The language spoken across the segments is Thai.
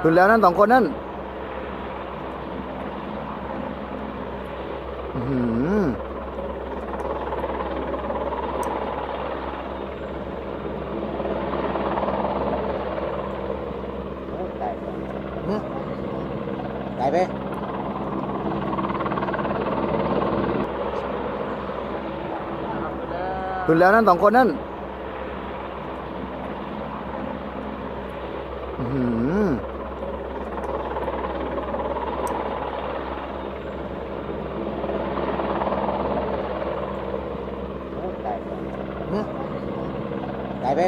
ขึ้นแล้วนั่นสองคนนั่นอือหือไกลไปขึ้นแล้วนั่นสองคนนั่นอือหือ ไกลไกลไป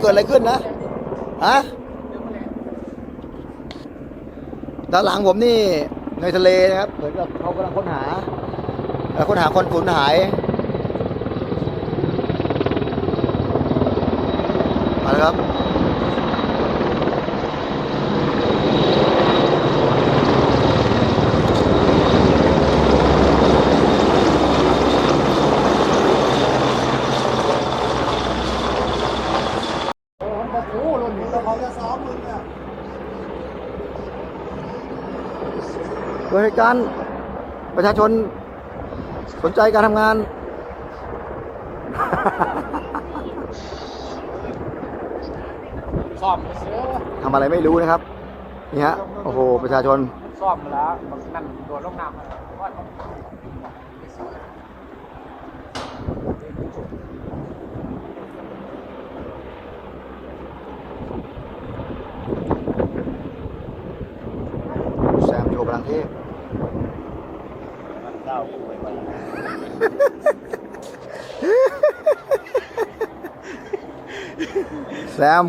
เกิดอะไรขึ้นนะฮะด้านหลังผมนี่ในทะเลนะครับ เหมือนกับเขากำลังค้นหาค้นหาคนสูญหายมาแล้วครับ โอ้โหรุ่นนี้เราเขาจะซ้อมมึงอะ โดยเหตุการณ์ประชาชนสนใจการทำงาน ซ่อมเสือทำอะไรไม่รู้นะครับ นี่ฮะ โอ้โห ประชาชน ซ่อมมาแล้วมันนั่นโดนลงน้ำมาว่าต้องแซมโชว์พลัง เทพเจ้าป่วยวันแซม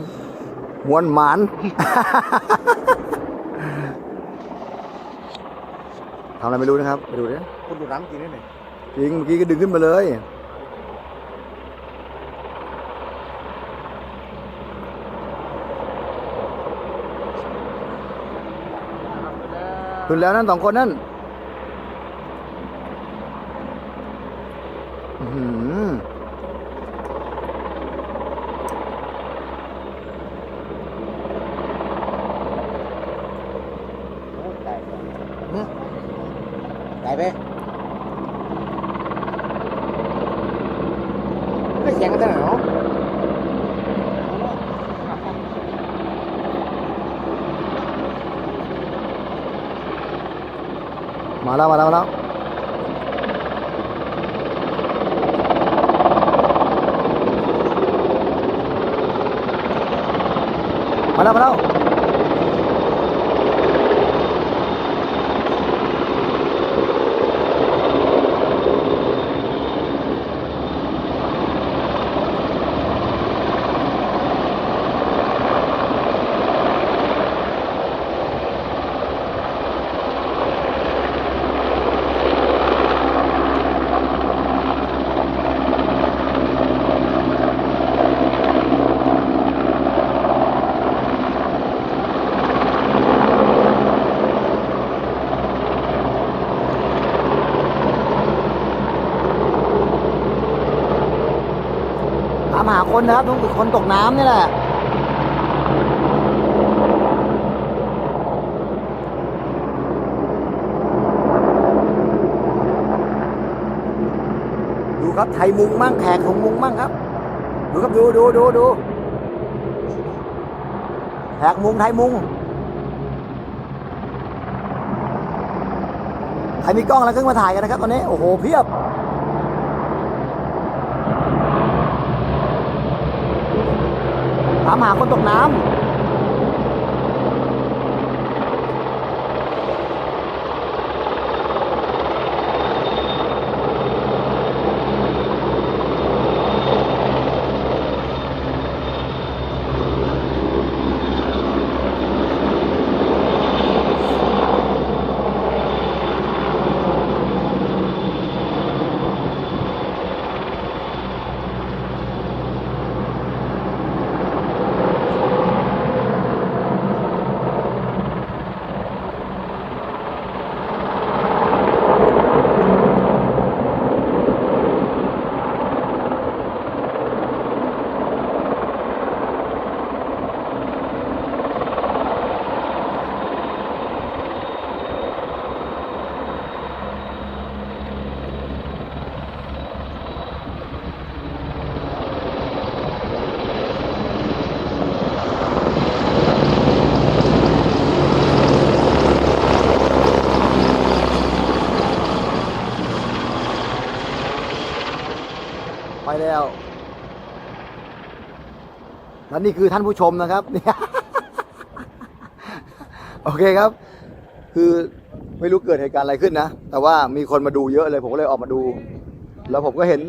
มวนหมานทำอะไรไม่รู้นะครับ ไปดูดิคุณดูน้ำกินได้ไหมจริงเมื่อกี้ก็ดึงขึ้นมาเลย ขึ้นแล้วนั่นสองคนนั่นอื้อหือไกลไกลไปไม่เสียงกันแต่ไหนเนาะ มาแล้วมาแล้ว มาแล้ว มาแล้ว มาแล้ว ตามหาค นนะครับทุกคนตกน้ำนี่แหละดูครับไทยมุงมั่งแขกของมุงมั่งครับ ดูครับดูดูดูดูแขกมุงไทยมุงใครมีกล้องแล้วขึ้นมาถ่ายกันนะครับตอนนี้ โอ้โหเพียบ ถามหาคนตกน้ำ แล้วและนี่คือท่านผู้ชมนะครับเนี่ยโอเคครับ คือไม่รู้เกิดเหตุการณ์อะไรขึ้นนะ แต่ว่ามีคนมาดูเยอะเลย ผมก็เลยออกมาดู แล้วผมก็เห็น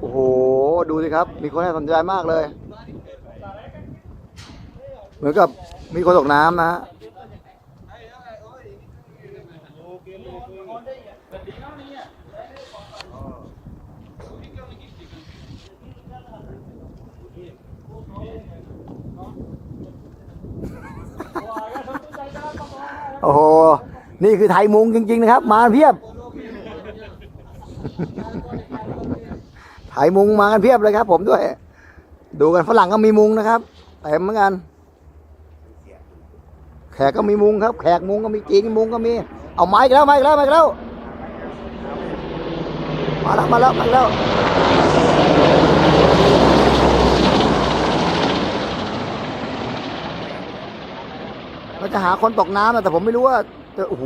โอ้โห ดูสิครับ มีคนให้สนใจมากเลย เหมือนกับมีคนตกน้ำนะฮะ โอ้โห นี่คือไทยมุงจริง ๆ นะครับ มาเพียบ ไทยมุงมากันเพียบเลยครับ ผมด้วย ดูกันฝรั่งก็มีมุงนะครับเต็มเหมือนกัน แขกก็มีมุงครับ แขกมุงก็มีจีนมุงก็มี เอาไม้อีกแล้วไม้อีกแล้วไม้อีกแล้ว มาแล้วมาแล้วมาแล้ว เราจะหาคนตกน้ำนะแต่ผมไม่รู้ว่าจะโอ้โห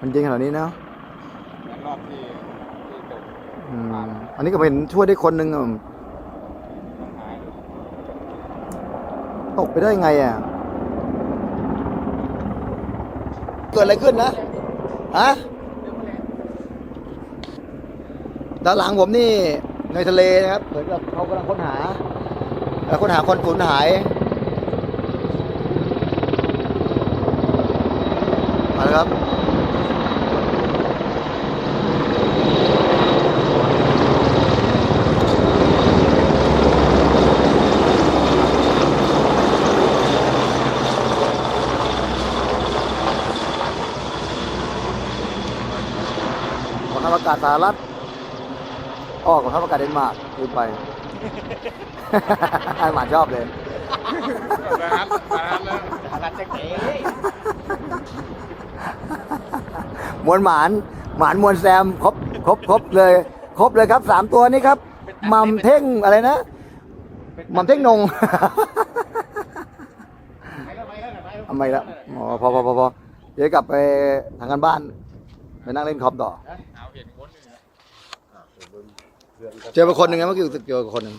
มันจริงขนาดนี้เนาะรอบที่ที่ตกอืมอันนี้ก็เป็นช่วยได้คนหนึ่งอะตกไปได้ไงอะ เกิดอะไรขึ้นนะฮะด้านหลังผมนี่ ในทะเลนะครับเหมือนกับเขากำลังค้นหาค้นหาคนสูญหายมาแล้วครับกองอากาศสหรัฐ ออกองทัพอากาศเดนมาร์กลืมไปไอ้หมาชอบเลยมาครับมาครับแล้วรัดจะเก๋มวลหมานหมานมวลแซมครบครบครบเลย ครบเลยครับสามตัวนี้ครับหมัมเท่งอะไรนะหมัมเท่งนงทำไมละอ๋อพอพอพอพอเดี๋ยวกลับไปทางกันบ้าน ไปนั่งเล่นคอมต่อ เอาเห็นคนหนึ่งไปคนหนึ่งเมื่อกี้รู้สึกเจอคนหนึ่ง